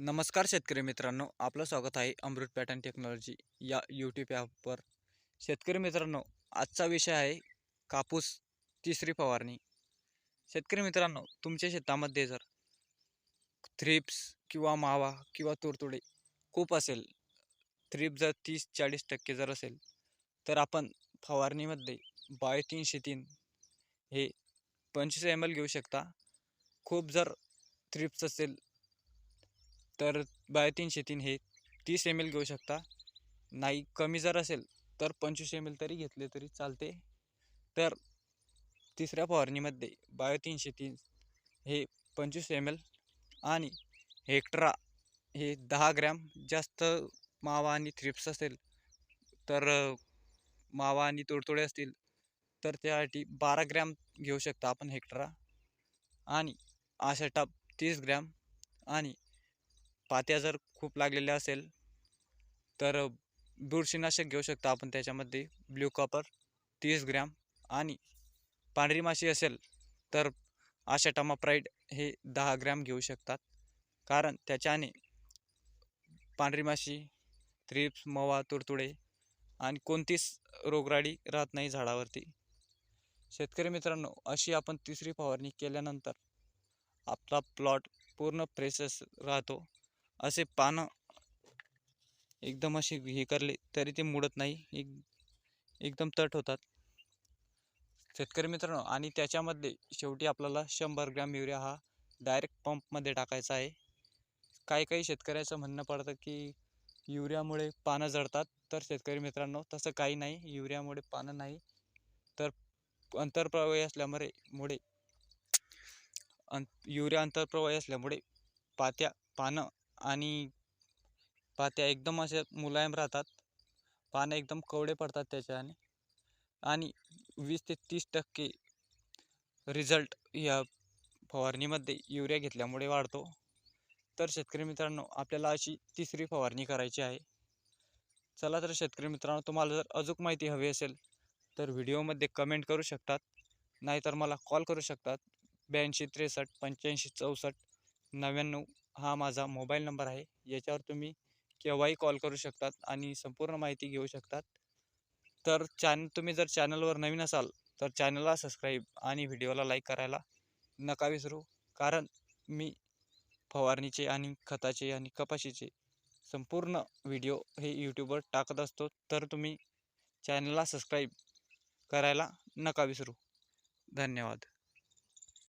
नमस्कार शेतकरी मित्रांनो आपलं स्वागत आहे अमृत पॅटर्न टेक्नॉलॉजी या यूट्यूब ॲपवर. शेतकरी मित्रांनो आजचा विषय आहे कापूस तिसरी फवारणी. शेतकरी मित्रांनो तुमच्या शेतामध्ये जर थ्रिप्स किंवा मावा किंवा तुरतुडे खूप असेल थ्रिप जर तीस चाळीस टक्के जर असेल तर आपण फवारणीमध्ये बाय तीनशे तीन हे पंचवीस एम एल घेऊ शकता. खूप जर थ्रिप्स असेल तर बाय तीनशे तीन हे तीस एम एल घेऊ शकता. नाही कमी जर असेल तर पंचवीस एम एल तरी घेतले तरी चालते. तर तिसऱ्या फवारणीमध्ये बायो तीनशे तीन हे पंचवीस एम एल आणि हेक्ट्रा हे दहा ग्रॅम जास्त मावा आणि थ्रिप्स असेल तर मावा आणि तुडतुडे असतील तर त्यासाठी बारा ग्रॅम घेऊ शकता आपण हेक्ट्रा आणि आशा टाप तीस ग्रॅम आणि पात्या जर खूप लागलेल्या असेल तर बुरशीनाशक घेऊ शकता आपण त्याच्यामध्ये. ब्ल्यू कॉपर तीस ग्रॅम आणि पांढरी माशी असेल तर आशा टमाप्राईड हे दहा ग्रॅम घेऊ शकतात. कारण त्याच्याने पांढरी माशी थ्रिप्स मवा तुडतुडे आणि कोणतीच रोगराडी राहत नाही झाडावरती. शेतकरी मित्रांनो अशी आपण तिसरी फवारणी केल्यानंतर आपला प्लॉट पूर्ण फ्रेशच राहतो. असे पानं एकदम असे हे करले तरी ते मुडत नाही. एक एकदम तट होतात. शेतकरी मित्रांनो आणि त्याच्यामध्ये शेवटी आपल्याला शंभर ग्रॅम युरिया हा डायरेक्ट पंपमध्ये टाकायचा आहे. काही काही शेतकऱ्याचं म्हणणं पडतं की युरियामुळे पानं जळतात तर शेतकरी मित्रांनो तसं काही नाही. युरियामुळे पानं नाही. तर अंतरप्रवाही असल्यामुळे मुळे अं युरिया अंतरप्रवाही असल्यामुळे पात्या पानं आणि पात्या एकदम अशा मुलायम राहतात. पानं एकदम कवडे पडतात त्याच्याने. आणि वीस ते तीस टक्के रिझल्ट या फवारणीमध्ये युरिया घेतल्यामुळे वाढतो. तर शेतकरी मित्रांनो आपल्याला अशी तिसरी फवारणी करायची आहे. चला तर शेतकरी मित्रांनो तुम्हाला जर अजूक माहिती हवी असेल तर व्हिडिओमध्ये कमेंट करू शकतात. नाहीतर मला कॉल करू शकतात. ब्याऐंशी त्रेसष्ट पंच्याऐंशी चौसष्ट नव्याण्णव हा माझा मोबाईल नंबर आहे. याच्यावर तुम्ही केव्हाही कॉल करू शकतात आणि संपूर्ण माहिती घेऊ शकतात. तर चॅन तुम्ही जर चॅनलवर नवीन असाल तर चॅनलला सबस्क्राईब आणि व्हिडिओला लाईक करायला नका विसरू. कारण मी फवारणीचे आणि खताचे आणि कपाशीचे संपूर्ण व्हिडिओ हे यूट्यूबवर टाकत असतो. तर तुम्ही चॅनलला सबस्क्राईब करायला नका विसरू. धन्यवाद.